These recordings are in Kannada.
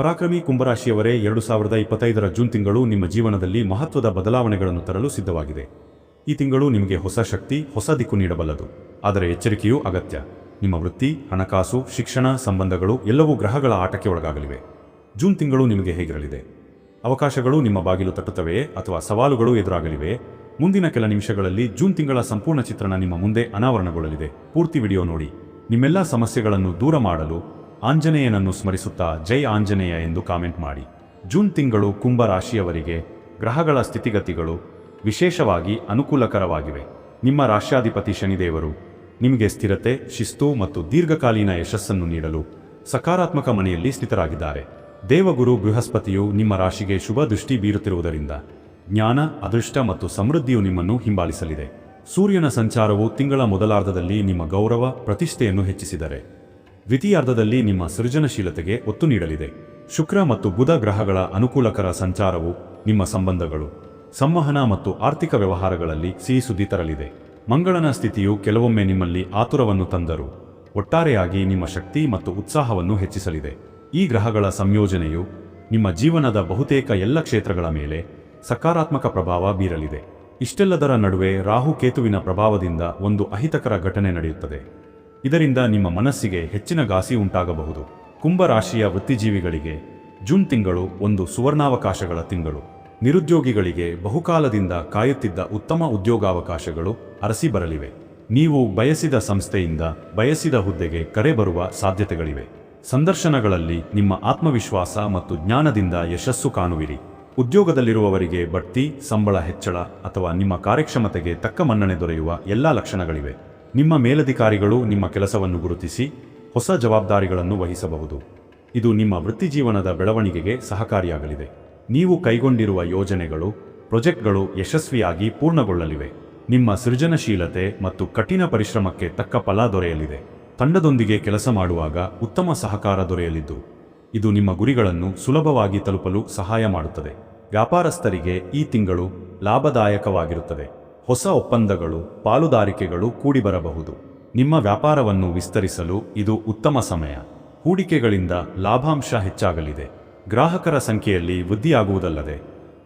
ಪರಾಕ್ರಮಿ ಕುಂಭರಾಶಿಯವರೇ, ಎರಡು ಸಾವಿರದ ಇಪ್ಪತ್ತೈದರ ಜೂನ್ ತಿಂಗಳು ನಿಮ್ಮ ಜೀವನದಲ್ಲಿ ಮಹತ್ವದ ಬದಲಾವಣೆಗಳನ್ನು ತರಲು ಸಿದ್ಧವಾಗಿದೆ. ಈ ತಿಂಗಳು ನಿಮಗೆ ಹೊಸ ಶಕ್ತಿ, ಹೊಸ ದಿಕ್ಕು ನೀಡಬಲ್ಲದು. ಆದರೆ ಎಚ್ಚರಿಕೆಯೂ ಅಗತ್ಯ. ನಿಮ್ಮ ವೃತ್ತಿ, ಹಣಕಾಸು, ಶಿಕ್ಷಣ ಸಂಬಂಧಗಳು ಎಲ್ಲವೂ ಗ್ರಹಗಳ ಆಟಕ್ಕೆ ಒಳಗಾಗಲಿವೆ. ಜೂನ್ ತಿಂಗಳು ನಿಮಗೆ ಹೇಗಿರಲಿದೆ? ಅವಕಾಶಗಳು ನಿಮ್ಮ ಬಾಗಿಲು ತಟ್ಟುತ್ತವೆಯೇ ಅಥವಾ ಸವಾಲುಗಳು ಎದುರಾಗಲಿವೆ ಮುಂದಿನ ಕೆಲ ನಿಮಿಷಗಳಲ್ಲಿ ಜೂನ್ ತಿಂಗಳ ಸಂಪೂರ್ಣ ಚಿತ್ರಣ ನಿಮ್ಮ ಮುಂದೆ ಅನಾವರಣಗೊಳ್ಳಲಿದೆ. ಪೂರ್ತಿ ವಿಡಿಯೋ ನೋಡಿ. ನಿಮ್ಮೆಲ್ಲ ಸಮಸ್ಯೆಗಳನ್ನು ದೂರ ಮಾಡಲು ಆಂಜನೇಯನನ್ನು ಸ್ಮರಿಸುತ್ತಾ ಜೈ ಆಂಜನೇಯ ಎಂದು ಕಾಮೆಂಟ್ ಮಾಡಿ. ಜೂನ್ ತಿಂಗಳು ಕುಂಭ ರಾಶಿಯವರಿಗೆ ಗ್ರಹಗಳ ಸ್ಥಿತಿಗತಿಗಳು ವಿಶೇಷವಾಗಿ ಅನುಕೂಲಕರವಾಗಿವೆ. ನಿಮ್ಮ ರಾಶ್ಯಾಧಿಪತಿ ಶನಿದೇವರು ನಿಮಗೆ ಸ್ಥಿರತೆ, ಶಿಸ್ತು ಮತ್ತು ದೀರ್ಘಕಾಲೀನ ಯಶಸ್ಸನ್ನು ನೀಡಲು ಸಕಾರಾತ್ಮಕ ಮನೆಯಲ್ಲಿ ಸ್ಥಿತರಾಗಿದ್ದಾರೆ. ದೇವಗುರು ಬೃಹಸ್ಪತಿಯು ನಿಮ್ಮ ರಾಶಿಗೆ ಶುಭ ದೃಷ್ಟಿ ಬೀರುತ್ತಿರುವುದರಿಂದ ಜ್ಞಾನ, ಅದೃಷ್ಟ ಮತ್ತು ಸಮೃದ್ಧಿಯು ನಿಮ್ಮನ್ನು ಹಿಂಬಾಲಿಸಲಿದೆ. ಸೂರ್ಯನ ಸಂಚಾರವು ತಿಂಗಳ ಮೊದಲಾರ್ಧದಲ್ಲಿ ನಿಮ್ಮ ಗೌರವ, ಪ್ರತಿಷ್ಠೆಯನ್ನು ಹೆಚ್ಚಿಸಿದರೆ ದ್ವಿತೀಯಾರ್ಧದಲ್ಲಿ ನಿಮ್ಮ ಸೃಜನಶೀಲತೆಗೆ ಒತ್ತು ನೀಡಲಿದೆ. ಶುಕ್ರ ಮತ್ತು ಬುಧ ಗ್ರಹಗಳ ಅನುಕೂಲಕರ ಸಂಚಾರವು ನಿಮ್ಮ ಸಂಬಂಧಗಳು. ಸಂವಹನ ಮತ್ತು ಆರ್ಥಿಕ ವ್ಯವಹಾರಗಳಲ್ಲಿ ಸಿಹಿ ಸುದ್ದಿ ತರಲಿದೆ. ಮಂಗಳನ ಸ್ಥಿತಿಯು ಕೆಲವೊಮ್ಮೆ ನಿಮ್ಮಲ್ಲಿ ಆತುರವನ್ನು ತಂದರು. ಒಟ್ಟಾರೆಯಾಗಿ ನಿಮ್ಮ ಶಕ್ತಿ ಮತ್ತು ಉತ್ಸಾಹವನ್ನು ಹೆಚ್ಚಿಸಲಿದೆ. ಈ ಗ್ರಹಗಳ ಸಂಯೋಜನೆಯು ನಿಮ್ಮ ಜೀವನದ ಬಹುತೇಕ ಎಲ್ಲ ಕ್ಷೇತ್ರಗಳ ಮೇಲೆ ಸಕಾರಾತ್ಮಕ ಪ್ರಭಾವ ಬೀರಲಿದೆ. ಇಷ್ಟೆಲ್ಲದರ ನಡುವೆ ರಾಹು ಕೇತುವಿನ ಪ್ರಭಾವದಿಂದ ಒಂದು ಅಹಿತಕರ ಘಟನೆ ನಡೆಯುತ್ತದೆ. ಇದರಿಂದ ನಿಮ್ಮ ಮನಸ್ಸಿಗೆ ಹೆಚ್ಚಿನ ಘಾಸಿ ಉಂಟಾಗಬಹುದು. ಕುಂಭ ರಾಶಿಯ ವೃತ್ತಿಜೀವಿಗಳಿಗೆ ಜೂನ್ ತಿಂಗಳು ಒಂದು ಸುವರ್ಣಾವಕಾಶಗಳ ತಿಂಗಳು. ನಿರುದ್ಯೋಗಿಗಳಿಗೆ ಬಹುಕಾಲದಿಂದ ಕಾಯುತ್ತಿದ್ದ ಉತ್ತಮ ಉದ್ಯೋಗಾವಕಾಶಗಳು ಅರಸಿ ಬರಲಿವೆ. ನೀವು ಬಯಸಿದ ಸಂಸ್ಥೆಯಿಂದ ಬಯಸಿದ ಹುದ್ದೆಗೆ ಕರೆ ಬರುವ ಸಾಧ್ಯತೆಗಳಿವೆ. ಸಂದರ್ಶನಗಳಲ್ಲಿ ನಿಮ್ಮ ಆತ್ಮವಿಶ್ವಾಸ ಮತ್ತು ಜ್ಞಾನದಿಂದ ಯಶಸ್ಸು ಕಾಣುವಿರಿ. ಉದ್ಯೋಗದಲ್ಲಿರುವವರಿಗೆ ಬಡ್ತಿ, ಸಂಬಳ ಹೆಚ್ಚಳ ಅಥವಾ ನಿಮ್ಮ ಕಾರ್ಯಕ್ಷಮತೆಗೆ ತಕ್ಕ ಮನ್ನಣೆ ದೊರೆಯುವ ಎಲ್ಲಾ ಲಕ್ಷಣಗಳಿವೆ. ನಿಮ್ಮ ಮೇಲಧಿಕಾರಿಗಳು ನಿಮ್ಮ ಕೆಲಸವನ್ನು ಗುರುತಿಸಿ ಹೊಸ ಜವಾಬ್ದಾರಿಗಳನ್ನು ವಹಿಸಬಹುದು. ಇದು ನಿಮ್ಮ ವೃತ್ತಿಜೀವನದ ಬೆಳವಣಿಗೆಗೆ ಸಹಕಾರಿಯಾಗಲಿದೆ. ನೀವು ಕೈಗೊಂಡಿರುವ ಯೋಜನೆಗಳು, ಪ್ರೊಜೆಕ್ಟ್ಗಳು ಯಶಸ್ವಿಯಾಗಿ ಪೂರ್ಣಗೊಳ್ಳಲಿವೆ. ನಿಮ್ಮ ಸೃಜನಶೀಲತೆ ಮತ್ತು ಕಠಿಣ ಪರಿಶ್ರಮಕ್ಕೆ ತಕ್ಕ ಫಲ ದೊರೆಯಲಿದೆ. ತಂಡದೊಂದಿಗೆ ಕೆಲಸ ಮಾಡುವಾಗ ಉತ್ತಮ ಸಹಕಾರ ದೊರೆಯಲಿದ್ದು, ಇದು ನಿಮ್ಮ ಗುರಿಗಳನ್ನು ಸುಲಭವಾಗಿ ತಲುಪಲು ಸಹಾಯ ಮಾಡುತ್ತದೆ. ವ್ಯಾಪಾರಸ್ಥರಿಗೆ ಈ ತಿಂಗಳು ಲಾಭದಾಯಕವಾಗಿರುತ್ತದೆ. ಹೊಸ ಒಪ್ಪಂದಗಳು, ಪಾಲುದಾರಿಕೆಗಳು ಕೂಡಿಬರಬಹುದು. ನಿಮ್ಮ ವ್ಯಾಪಾರವನ್ನು ವಿಸ್ತರಿಸಲು ಇದು ಉತ್ತಮ ಸಮಯ. ಹೂಡಿಕೆಗಳಿಂದ ಲಾಭಾಂಶ ಹೆಚ್ಚಾಗಲಿದೆ. ಗ್ರಾಹಕರ ಸಂಖ್ಯೆಯಲ್ಲಿ ವೃದ್ಧಿಯಾಗುವುದಲ್ಲದೆ,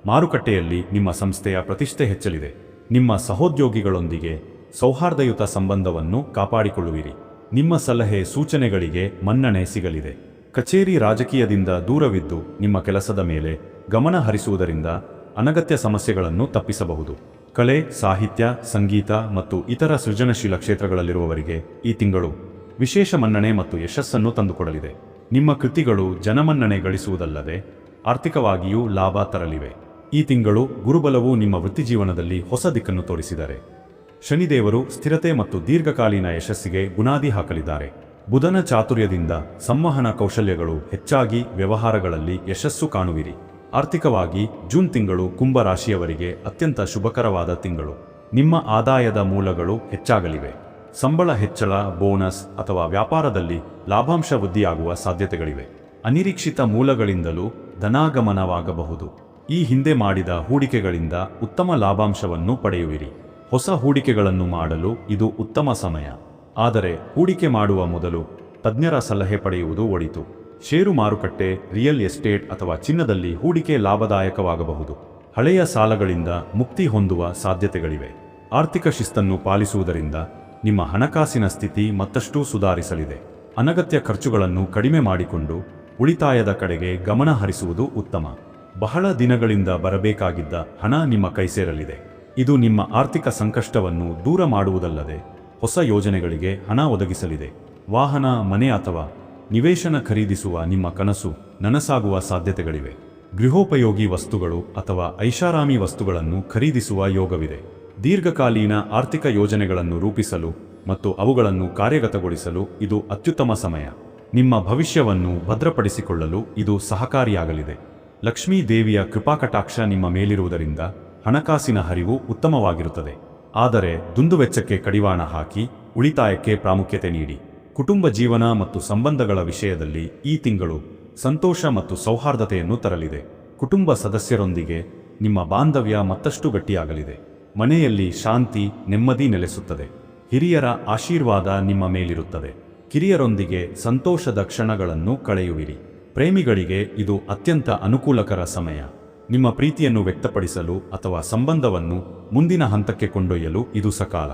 ಮಾರುಕಟ್ಟೆಯಲ್ಲಿ ನಿಮ್ಮ ಸಂಸ್ಥೆಯ ಪ್ರತಿಷ್ಠೆ ಹೆಚ್ಚಲಿದೆ. ನಿಮ್ಮ ಸಹೋದ್ಯೋಗಿಗಳೊಂದಿಗೆ ಸೌಹಾರ್ದಯುತ ಸಂಬಂಧವನ್ನು ಕಾಪಾಡಿಕೊಳ್ಳುವಿರಿ. ನಿಮ್ಮ ಸಲಹೆ ಸೂಚನೆಗಳಿಗೆ ಮನ್ನಣೆ ಸಿಗಲಿದೆ. ಕಚೇರಿ ರಾಜಕೀಯದಿಂದ ದೂರವಿದ್ದು ನಿಮ್ಮ ಕೆಲಸದ ಮೇಲೆ ಗಮನ ಹರಿಸುವುದರಿಂದ ಅನಗತ್ಯ ಸಮಸ್ಯೆಗಳನ್ನು ತಪ್ಪಿಸಬಹುದು. ಕಲೆ, ಸಾಹಿತ್ಯ, ಸಂಗೀತ ಮತ್ತು ಇತರ ಸೃಜನಶೀಲ ಕ್ಷೇತ್ರಗಳಲ್ಲಿರುವವರಿಗೆ ಈ ತಿಂಗಳು ವಿಶೇಷ ಮನ್ನಣೆ ಮತ್ತು ಯಶಸ್ಸನ್ನು ತಂದುಕೊಡಲಿದೆ. ನಿಮ್ಮ ಕೃತಿಗಳು ಜನಮನ್ನಣೆ ಗಳಿಸುವುದಲ್ಲದೆ ಆರ್ಥಿಕವಾಗಿಯೂ ಲಾಭ ತರಲಿವೆ. ಈ ತಿಂಗಳು ಗುರುಬಲವು ನಿಮ್ಮ ವೃತ್ತಿಜೀವನದಲ್ಲಿ ಹೊಸ ದಿಕ್ಕನ್ನು ತೋರಿಸಿದರೆ. ಶನಿದೇವರು ಸ್ಥಿರತೆ ಮತ್ತು ದೀರ್ಘಕಾಲೀನ ಯಶಸ್ಸಿಗೆ ಬುನಾದಿ ಹಾಕಲಿದ್ದಾರೆ. ಬುಧನ ಚಾತುರ್ಯದಿಂದ ಸಂವಹನ ಕೌಶಲ್ಯಗಳು ಹೆಚ್ಚಾಗಿ ವ್ಯವಹಾರಗಳಲ್ಲಿ ಯಶಸ್ಸು ಕಾಣುವಿರಿ. ಆರ್ಥಿಕವಾಗಿ ಜೂನ್ ತಿಂಗಳು ಕುಂಭ ರಾಶಿಯವರಿಗೆ ಅತ್ಯಂತ ಶುಭಕರವಾದ ತಿಂಗಳು. ನಿಮ್ಮ ಆದಾಯದ ಮೂಲಗಳು ಹೆಚ್ಚಾಗಲಿವೆ. ಸಂಬಳ ಹೆಚ್ಚಳ, ಬೋನಸ್ ಅಥವಾ ವ್ಯಾಪಾರದಲ್ಲಿ ಲಾಭಾಂಶ ವೃದ್ಧಿಯಾಗುವ ಸಾಧ್ಯತೆಗಳಿವೆ. ಅನಿರೀಕ್ಷಿತ ಮೂಲಗಳಿಂದಲೂ ಧನಾಗಮನವಾಗಬಹುದು. ಈ ಹಿಂದೆ ಮಾಡಿದ ಹೂಡಿಕೆಗಳಿಂದ ಉತ್ತಮ ಲಾಭಾಂಶವನ್ನು ಪಡೆಯುವಿರಿ. ಹೊಸ ಹೂಡಿಕೆಗಳನ್ನು ಮಾಡಲು ಇದು ಉತ್ತಮ ಸಮಯ. ಆದರೆ ಹೂಡಿಕೆ ಮಾಡುವ ಮೊದಲು ತಜ್ಞರ ಸಲಹೆ ಪಡೆಯುವುದು ಒಳಿತು. ಷೇರು ಮಾರುಕಟ್ಟೆ, ರಿಯಲ್ ಎಸ್ಟೇಟ್ ಅಥವಾ ಚಿನ್ನದಲ್ಲಿ ಹೂಡಿಕೆ ಲಾಭದಾಯಕವಾಗಬಹುದು. ಹಳೆಯ ಸಾಲಗಳಿಂದ ಮುಕ್ತಿ ಹೊಂದುವ ಸಾಧ್ಯತೆಗಳಿವೆ. ಆರ್ಥಿಕ ಶಿಸ್ತನ್ನು ಪಾಲಿಸುವುದರಿಂದ ನಿಮ್ಮ ಹಣಕಾಸಿನ ಸ್ಥಿತಿ ಮತ್ತಷ್ಟು ಸುಧಾರಿಸಲಿದೆ. ಅನಗತ್ಯ ಖರ್ಚುಗಳನ್ನು ಕಡಿಮೆ ಮಾಡಿಕೊಂಡು ಉಳಿತಾಯದ ಕಡೆಗೆ ಗಮನ ಹರಿಸುವುದು ಉತ್ತಮ. ಬಹಳ ದಿನಗಳಿಂದ ಬರಬೇಕಾಗಿದ್ದ ಹಣ ನಿಮ್ಮ ಕೈ ಸೇರಲಿದೆ ಇದು ನಿಮ್ಮ ಆರ್ಥಿಕ ಸಂಕಷ್ಟವನ್ನು ದೂರ ಮಾಡುವುದಲ್ಲದೆ ಹೊಸ ಯೋಜನೆಗಳಿಗೆ ಹಣ ಒದಗಿಸಲಿದೆ. ವಾಹನ, ಮನೆ ಅಥವಾ ನಿವೇಶನ ಖರೀದಿಸುವ ನಿಮ್ಮ ಕನಸು ನನಸಾಗುವ ಸಾಧ್ಯತೆಗಳಿವೆ. ಗೃಹೋಪಯೋಗಿ ವಸ್ತುಗಳು ಅಥವಾ ಐಷಾರಾಮಿ ವಸ್ತುಗಳನ್ನು ಖರೀದಿಸುವ ಯೋಗವಿದೆ. ದೀರ್ಘಕಾಲೀನ ಆರ್ಥಿಕ ಯೋಜನೆಗಳನ್ನು ರೂಪಿಸಲು ಮತ್ತು ಅವುಗಳನ್ನು ಕಾರ್ಯಗತಗೊಳಿಸಲು ಇದು ಅತ್ಯುತ್ತಮ ಸಮಯ. ನಿಮ್ಮ ಭವಿಷ್ಯವನ್ನು ಭದ್ರಪಡಿಸಿಕೊಳ್ಳಲು ಇದು ಸಹಕಾರಿಯಾಗಲಿದೆ. ಲಕ್ಷ್ಮೀ ದೇವಿಯ ಕೃಪಾಕಟಾಕ್ಷ ನಿಮ್ಮ ಮೇಲಿರುವುದರಿಂದ ಹಣಕಾಸಿನ ಹರಿವು ಉತ್ತಮವಾಗಿರುತ್ತದೆ. ಆದರೆ ದುಂದುವೆಚ್ಚಕ್ಕೆ ಕಡಿವಾಣ ಹಾಕಿ ಉಳಿತಾಯಕ್ಕೆ ಪ್ರಾಮುಖ್ಯತೆ ನೀಡಿ. ಕುಟುಂಬ ಜೀವನ ಮತ್ತು ಸಂಬಂಧಗಳ ವಿಷಯದಲ್ಲಿ ಈ ತಿಂಗಳು ಸಂತೋಷ ಮತ್ತು ಸೌಹಾರ್ದತೆಯನ್ನು ತರಲಿದೆ. ಕುಟುಂಬ ಸದಸ್ಯರೊಂದಿಗೆ ನಿಮ್ಮ ಬಾಂಧವ್ಯ ಮತ್ತಷ್ಟು ಗಟ್ಟಿಯಾಗಲಿದೆ. ಮನೆಯಲ್ಲಿ ಶಾಂತಿ, ನೆಮ್ಮದಿ ನೆಲೆಸುತ್ತದೆ. ಹಿರಿಯರ ಆಶೀರ್ವಾದ ನಿಮ್ಮ ಮೇಲಿರುತ್ತದೆ. ಕಿರಿಯರೊಂದಿಗೆ ಸಂತೋಷದ ಕ್ಷಣಗಳನ್ನು ಕಳೆಯುವಿರಿ. ಪ್ರೇಮಿಗಳಿಗೆ ಇದು ಅತ್ಯಂತ ಅನುಕೂಲಕರ ಸಮಯ. ನಿಮ್ಮ ಪ್ರೀತಿಯನ್ನು ವ್ಯಕ್ತಪಡಿಸಲು ಅಥವಾ ಸಂಬಂಧವನ್ನು ಮುಂದಿನ ಹಂತಕ್ಕೆ ಕೊಂಡೊಯ್ಯಲು ಇದು ಸಕಾಲ.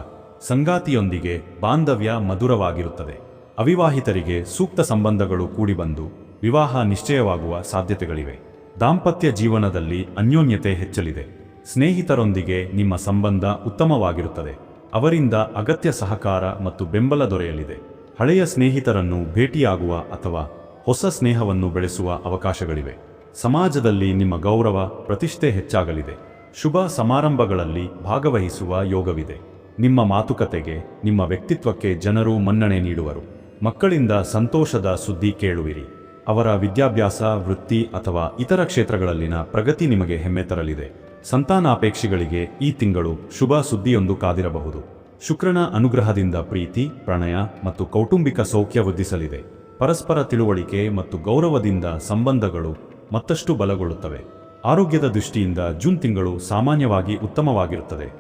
ಸಂಗಾತಿಯೊಂದಿಗೆ ಬಾಂಧವ್ಯ ಮಧುರವಾಗಿರುತ್ತದೆ. ಅವಿವಾಹಿತರಿಗೆ ಸೂಕ್ತ ಸಂಬಂಧಗಳು ಕೂಡಿಬಂದು ವಿವಾಹ ನಿಶ್ಚಯವಾಗುವ ಸಾಧ್ಯತೆಗಳಿವೆ. ದಾಂಪತ್ಯ ಜೀವನದಲ್ಲಿ ಅನ್ಯೋನ್ಯತೆ ಹೆಚ್ಚಲಿದೆ. ಸ್ನೇಹಿತರೊಂದಿಗೆ ನಿಮ್ಮ ಸಂಬಂಧ ಉತ್ತಮವಾಗಿರುತ್ತದೆ. ಅವರಿಂದ ಅಗತ್ಯ ಸಹಕಾರ ಮತ್ತು ಬೆಂಬಲ ದೊರೆಯಲಿದೆ. ಹಳೆಯ ಸ್ನೇಹಿತರನ್ನು ಭೇಟಿಯಾಗುವ ಅಥವಾ ಹೊಸ ಸ್ನೇಹವನ್ನು ಬೆಳೆಸುವ ಅವಕಾಶಗಳಿವೆ. ಸಮಾಜದಲ್ಲಿ ನಿಮ್ಮ ಗೌರವ, ಪ್ರತಿಷ್ಠೆ ಹೆಚ್ಚಾಗಲಿದೆ. ಶುಭ ಸಮಾರಂಭಗಳಲ್ಲಿ ಭಾಗವಹಿಸುವ ಯೋಗವಿದೆ. ನಿಮ್ಮ ಮಾತುಕತೆಗೆ, ನಿಮ್ಮ ವ್ಯಕ್ತಿತ್ವಕ್ಕೆ ಜನರು ಮನ್ನಣೆ ನೀಡುವರು. ಮಕ್ಕಳಿಂದ ಸಂತೋಷದ ಸುದ್ದಿ ಕೇಳುವಿರಿ. ಅವರ ವಿದ್ಯಾಭ್ಯಾಸ, ವೃತ್ತಿ ಅಥವಾ ಇತರ ಕ್ಷೇತ್ರಗಳಲ್ಲಿನ ಪ್ರಗತಿ ನಿಮಗೆ ಹೆಮ್ಮೆ ತರಲಿದೆ. ಸಂತಾನಾಪೇಕ್ಷಿಗಳಿಗೆ ಈ ತಿಂಗಳು ಶುಭ ಸುದ್ದಿಯೊಂದು ಕಾದಿರಬಹುದು. ಶುಕ್ರನ ಅನುಗ್ರಹದಿಂದ ಪ್ರೀತಿ, ಪ್ರಣಯ ಮತ್ತು ಕೌಟುಂಬಿಕ ಸೌಖ್ಯ ವೃದ್ಧಿಸಲಿದೆ. ಪರಸ್ಪರ ತಿಳುವಳಿಕೆ ಮತ್ತು ಗೌರವದಿಂದ ಸಂಬಂಧಗಳು ಮತ್ತಷ್ಟು ಬಲಗೊಳ್ಳುತ್ತವೆ. ಆರೋಗ್ಯದ ದೃಷ್ಟಿಯಿಂದ ಜೂನ್ ತಿಂಗಳು ಸಾಮಾನ್ಯವಾಗಿ ಉತ್ತಮವಾಗಿರುತ್ತದೆ.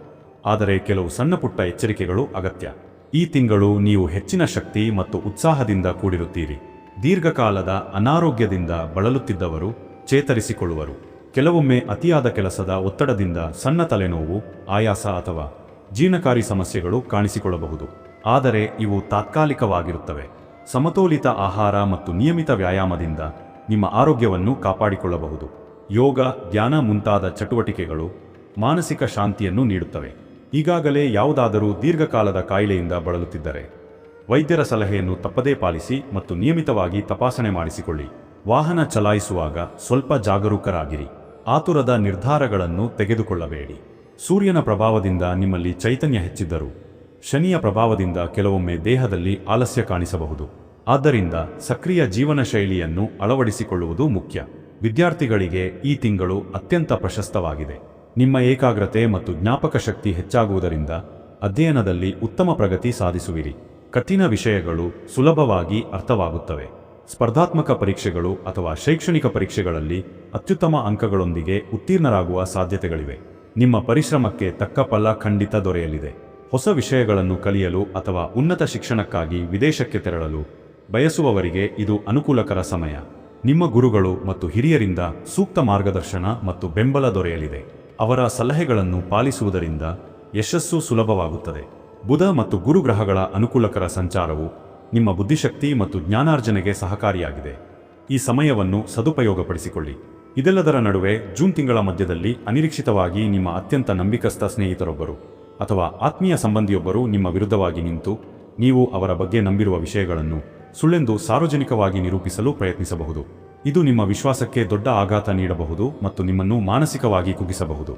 ಆದರೆ ಕೆಲವು ಸಣ್ಣಪುಟ್ಟ ಎಚ್ಚರಿಕೆಗಳು ಅಗತ್ಯ. ಈ ತಿಂಗಳು ನೀವು ಹೆಚ್ಚಿನ ಶಕ್ತಿ ಮತ್ತು ಉತ್ಸಾಹದಿಂದ ಕೂಡಿರುತ್ತೀರಿ. ದೀರ್ಘಕಾಲದ ಅನಾರೋಗ್ಯದಿಂದ ಬಳಲುತ್ತಿದ್ದವರು ಚೇತರಿಸಿಕೊಳ್ಳುವರು. ಕೆಲವೊಮ್ಮೆ ಅತಿಯಾದ ಕೆಲಸದ ಒತ್ತಡದಿಂದ ಸಣ್ಣ ತಲೆನೋವು, ಆಯಾಸ ಅಥವಾ ಜೀರ್ಣಕಾರಿ ಸಮಸ್ಯೆಗಳು ಕಾಣಿಸಿಕೊಳ್ಳಬಹುದು. ಆದರೆ ಇವು ತಾತ್ಕಾಲಿಕವಾಗಿರುತ್ತವೆ. ಸಮತೋಲಿತ ಆಹಾರ ಮತ್ತು ನಿಯಮಿತ ವ್ಯಾಯಾಮದಿಂದ ನಿಮ್ಮ ಆರೋಗ್ಯವನ್ನು ಕಾಪಾಡಿಕೊಳ್ಳಬಹುದು. ಯೋಗ, ಧ್ಯಾನ ಮುಂತಾದ ಚಟುವಟಿಕೆಗಳು ಮಾನಸಿಕ ಶಾಂತಿಯನ್ನು ನೀಡುತ್ತವೆ. ಈಗಾಗಲೇ ಯಾವುದಾದರೂ ದೀರ್ಘಕಾಲದ ಕಾಯಿಲೆಯಿಂದ ಬಳಲುತ್ತಿದ್ದರೆ ವೈದ್ಯರ ಸಲಹೆಯನ್ನು ತಪ್ಪದೇ ಪಾಲಿಸಿ ಮತ್ತು ನಿಯಮಿತವಾಗಿ ತಪಾಸಣೆ ಮಾಡಿಸಿಕೊಳ್ಳಿ. ವಾಹನ ಚಲಾಯಿಸುವಾಗ ಸ್ವಲ್ಪ ಜಾಗರೂಕರಾಗಿರಿ. ಆತುರದ ನಿರ್ಧಾರಗಳನ್ನು ತೆಗೆದುಕೊಳ್ಳಬೇಡಿ. ಸೂರ್ಯನ ಪ್ರಭಾವದಿಂದ ನಿಮ್ಮಲ್ಲಿ ಚೈತನ್ಯ ಹೆಚ್ಚಿದ್ದರು ಶನಿಯ ಪ್ರಭಾವದಿಂದ ಕೆಲವೊಮ್ಮೆ ದೇಹದಲ್ಲಿ ಆಲಸ್ಯ ಕಾಣಿಸಬಹುದು. ಆದ್ದರಿಂದ ಸಕ್ರಿಯ ಜೀವನ ಶೈಲಿಯನ್ನು ಅಳವಡಿಸಿಕೊಳ್ಳುವುದು ಮುಖ್ಯ. ವಿದ್ಯಾರ್ಥಿಗಳಿಗೆ ಈ ತಿಂಗಳು ಅತ್ಯಂತ ಪ್ರಶಸ್ತವಾಗಿದೆ. ನಿಮ್ಮ ಏಕಾಗ್ರತೆ ಮತ್ತು ಜ್ಞಾಪಕ ಶಕ್ತಿ ಹೆಚ್ಚಾಗುವುದರಿಂದ ಅಧ್ಯಯನದಲ್ಲಿ ಉತ್ತಮ ಪ್ರಗತಿ ಸಾಧಿಸುವಿರಿ. ಕಠಿಣ ವಿಷಯಗಳು ಸುಲಭವಾಗಿ ಅರ್ಥವಾಗುತ್ತವೆ. ಸ್ಪರ್ಧಾತ್ಮಕ ಪರೀಕ್ಷೆಗಳು ಅಥವಾ ಶೈಕ್ಷಣಿಕ ಪರೀಕ್ಷೆಗಳಲ್ಲಿ ಅತ್ಯುತ್ತಮ ಅಂಕಗಳೊಂದಿಗೆ ಉತ್ತೀರ್ಣರಾಗುವ ಸಾಧ್ಯತೆಗಳಿವೆ. ನಿಮ್ಮ ಪರಿಶ್ರಮಕ್ಕೆ ತಕ್ಕ ಫಲ ಖಂಡಿತ ದೊರೆಯಲಿದೆ. ಹೊಸ ವಿಷಯಗಳನ್ನು ಕಲಿಯಲು ಅಥವಾ ಉನ್ನತ ಶಿಕ್ಷಣಕ್ಕಾಗಿ ವಿದೇಶಕ್ಕೆ ತೆರಳಲು ಬಯಸುವವರಿಗೆ ಇದು ಅನುಕೂಲಕರ ಸಮಯ. ನಿಮ್ಮ ಗುರುಗಳು ಮತ್ತು ಹಿರಿಯರಿಂದ ಸೂಕ್ತ ಮಾರ್ಗದರ್ಶನ ಮತ್ತು ಬೆಂಬಲ ದೊರೆಯಲಿದೆ. ಅವರ ಸಲಹೆಗಳನ್ನು ಪಾಲಿಸುವುದರಿಂದ ಯಶಸ್ಸು ಸುಲಭವಾಗುತ್ತದೆ. ಬುಧ ಮತ್ತು ಗುರು ಗ್ರಹಗಳ ಅನುಕೂಲಕರ ಸಂಚಾರವು ನಿಮ್ಮ ಬುದ್ಧಿಶಕ್ತಿ ಮತ್ತು ಜ್ಞಾನಾರ್ಜನೆಗೆ ಸಹಕಾರಿಯಾಗಿದೆ. ಈ ಸಮಯವನ್ನು ಸದುಪಯೋಗಪಡಿಸಿಕೊಳ್ಳಿ. ಇದೆಲ್ಲದರ ನಡುವೆ ಜೂನ್ ತಿಂಗಳ ಮಧ್ಯದಲ್ಲಿ ಅನಿರೀಕ್ಷಿತವಾಗಿ ನಿಮ್ಮ ಅತ್ಯಂತ ನಂಬಿಕಸ್ಥ ಸ್ನೇಹಿತರೊಬ್ಬರು ಅಥವಾ ಆತ್ಮೀಯ ಸಂಬಂಧಿಯೊಬ್ಬರು ನಿಮ್ಮ ವಿರುದ್ಧವಾಗಿ ನಿಂತು ನೀವು ಅವರ ಬಗ್ಗೆ ನಂಬಿರುವ ವಿಷಯಗಳನ್ನು ಸುಳ್ಳೆಂದು ಸಾರ್ವಜನಿಕವಾಗಿ ನಿರೂಪಿಸಲು ಪ್ರಯತ್ನಿಸಬಹುದು. ಇದು ನಿಮ್ಮ ವಿಶ್ವಾಸಕ್ಕೆ ದೊಡ್ಡ ಆಘಾತ ನೀಡಬಹುದು ಮತ್ತು ನಿಮ್ಮನ್ನು ಮಾನಸಿಕವಾಗಿ ಕುಗ್ಗಿಸಬಹುದು.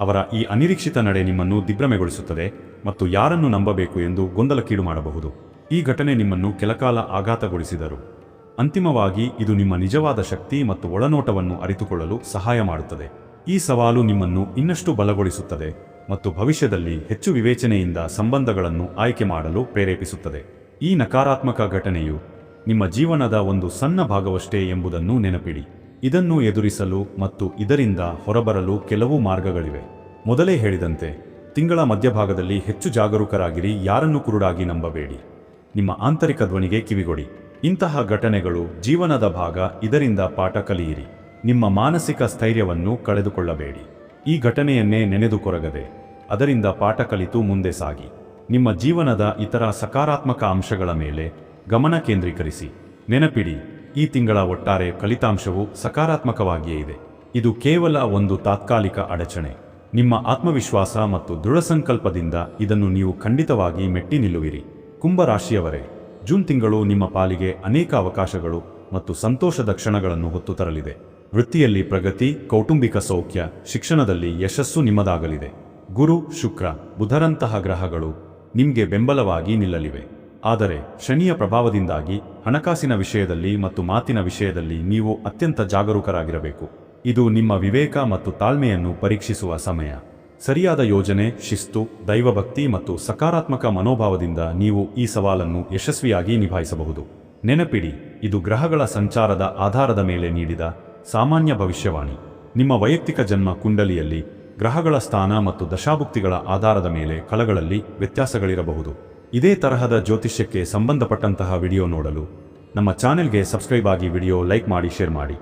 ಅವರ ಈ ಅನಿರೀಕ್ಷಿತ ನಡೆ ನಿಮ್ಮನ್ನು ದಿಗ್ಭ್ರಮೆಗೊಳಿಸುತ್ತದೆ ಮತ್ತು ಯಾರನ್ನು ನಂಬಬೇಕು ಎಂದು ಗೊಂದಲಕ್ಕೀಡು ಮಾಡಬಹುದು. ಈ ಘಟನೆ ನಿಮ್ಮನ್ನು ಕೆಲಕಾಲ ಆಘಾತಗೊಳಿಸಿದರು. ಅಂತಿಮವಾಗಿ, ಇದು ನಿಮ್ಮ ನಿಜವಾದ ಶಕ್ತಿ ಮತ್ತು ಒಳನೋಟವನ್ನು ಅರಿತುಕೊಳ್ಳಲು ಸಹಾಯ ಮಾಡುತ್ತದೆ. ಈ ಸವಾಲು ನಿಮ್ಮನ್ನು ಇನ್ನಷ್ಟು ಬಲಗೊಳಿಸುತ್ತದೆ ಮತ್ತು ಭವಿಷ್ಯದಲ್ಲಿ ಹೆಚ್ಚು ವಿವೇಚನೆಯಿಂದ ಸಂಬಂಧಗಳನ್ನು ಆಯ್ಕೆ ಮಾಡಲು ಪ್ರೇರೇಪಿಸುತ್ತದೆ. ಈ ನಕಾರಾತ್ಮಕ ಘಟನೆಯು ನಿಮ್ಮ ಜೀವನದ ಒಂದು ಸಣ್ಣ ಭಾಗವಷ್ಟೇ ಎಂಬುದನ್ನು ನೆನಪಿಡಿ. ಇದನ್ನು ಎದುರಿಸಲು ಮತ್ತು ಇದರಿಂದ ಹೊರಬರಲು ಕೆಲವು ಮಾರ್ಗಗಳಿವೆ. ಮೊದಲೇ ಹೇಳಿದಂತೆ, ತಿಂಗಳ ಮಧ್ಯಭಾಗದಲ್ಲಿ ಹೆಚ್ಚು ಜಾಗರೂಕರಾಗಿರಿ, ಯಾರನ್ನು ಕುರುಡಾಗಿ ನಂಬಬೇಡಿ. ನಿಮ್ಮ ಆಂತರಿಕ ಧ್ವನಿಗೆ ಕಿವಿಗೊಡಿ. ಇಂತಹ ಘಟನೆಗಳು ಜೀವನದ ಭಾಗ, ಇದರಿಂದ ಪಾಠ ಕಲಿಯಿರಿ. ನಿಮ್ಮ ಮಾನಸಿಕ ಸ್ಥೈರ್ಯವನ್ನು ಕಳೆದುಕೊಳ್ಳಬೇಡಿ. ಈ ಘಟನೆಯನ್ನೇ ನೆನೆದು ಕೊರಗದೆ ಅದರಿಂದ ಪಾಠ ಕಲಿತು ಮುಂದೆ ಸಾಗಿ. ನಿಮ್ಮ ಜೀವನದ ಇತರ ಸಕಾರಾತ್ಮಕ ಅಂಶಗಳ ಮೇಲೆ ಗಮನ ಕೇಂದ್ರೀಕರಿಸಿ. ನೆನಪಿಡಿ, ಈ ತಿಂಗಳ ಒಟ್ಟಾರೆ ಫಲಿತಾಂಶವು ಸಕಾರಾತ್ಮಕವಾಗಿಯೇ ಇದೆ. ಇದು ಕೇವಲ ಒಂದು ತಾತ್ಕಾಲಿಕ ಅಡಚಣೆ. ನಿಮ್ಮ ಆತ್ಮವಿಶ್ವಾಸ ಮತ್ತು ದೃಢ ಸಂಕಲ್ಪದಿಂದ ಇದನ್ನು ನೀವು ಖಂಡಿತವಾಗಿ ಮೆಟ್ಟಿ ನಿಲ್ಲುವಿರಿ. ಕುಂಭರಾಶಿಯವರೇ ಜೂನ್ ತಿಂಗಳು ನಿಮ್ಮ ಪಾಲಿಗೆ ಅನೇಕ ಅವಕಾಶಗಳು ಮತ್ತು ಸಂತೋಷದ ಕ್ಷಣಗಳನ್ನು ಹೊತ್ತು ತರಲಿದೆ. ವೃತ್ತಿಯಲ್ಲಿ ಪ್ರಗತಿ, ಕೌಟುಂಬಿಕ ಸೌಖ್ಯ, ಶಿಕ್ಷಣದಲ್ಲಿ ಯಶಸ್ಸು ನಿಮ್ಮದಾಗಲಿದೆ. ಗುರು, ಶುಕ್ರ, ಬುಧರಂತಹ ಗ್ರಹಗಳು ನಿಮಗೆ ಬೆಂಬಲವಾಗಿ ನಿಲ್ಲಲಿವೆ. ಆದರೆ ಶನಿಯ ಪ್ರಭಾವದಿಂದಾಗಿ ಹಣಕಾಸಿನ ವಿಷಯದಲ್ಲಿ ಮತ್ತು ಮಾತಿನ ವಿಷಯದಲ್ಲಿ ನೀವು ಅತ್ಯಂತ ಜಾಗರೂಕರಾಗಿರಬೇಕು. ಇದು ನಿಮ್ಮ ವಿವೇಕ ಮತ್ತು ತಾಳ್ಮೆಯನ್ನು ಪರೀಕ್ಷಿಸುವ ಸಮಯ. ಸರಿಯಾದ ಯೋಜನೆ, ಶಿಸ್ತು, ದೈವಭಕ್ತಿ ಮತ್ತು ಸಕಾರಾತ್ಮಕ ಮನೋಭಾವದಿಂದ ನೀವು ಈ ಸವಾಲನ್ನು ಯಶಸ್ವಿಯಾಗಿ ನಿಭಾಯಿಸಬಹುದು. ನೆನಪಿಡಿ, ಇದು ಗ್ರಹಗಳ ಸಂಚಾರದ ಆಧಾರದ ಮೇಲೆ ನೀಡಿದ ಸಾಮಾನ್ಯ ಭವಿಷ್ಯವಾಣಿ. ನಿಮ್ಮ ವೈಯಕ್ತಿಕ ಜನ್ಮ ಕುಂಡಲಿಯಲ್ಲಿ ಗ್ರಹಗಳ ಸ್ಥಾನ ಮತ್ತು ದಶಾಭುಕ್ತಿಗಳ ಆಧಾರದ ಮೇಲೆ ಕಳಗಳಲ್ಲಿ ವ್ಯತ್ಯಾಸಗಳಿರಬಹುದು. ಇದೇ ತರಹದ ಜ್ಯೋತಿಷ್ಯಕ್ಕೆ ಸಂಬಂಧಪಟ್ಟಂತಹ ವಿಡಿಯೋ ನೋಡಲು ನಮ್ಮ ಚಾನೆಲ್ಗೆ ಸಬ್ಸ್ಕ್ರೈಬ್ ಆಗಿ ವಿಡಿಯೋ ಲೈಕ್ ಮಾಡಿ, ಶೇರ್ ಮಾಡಿ.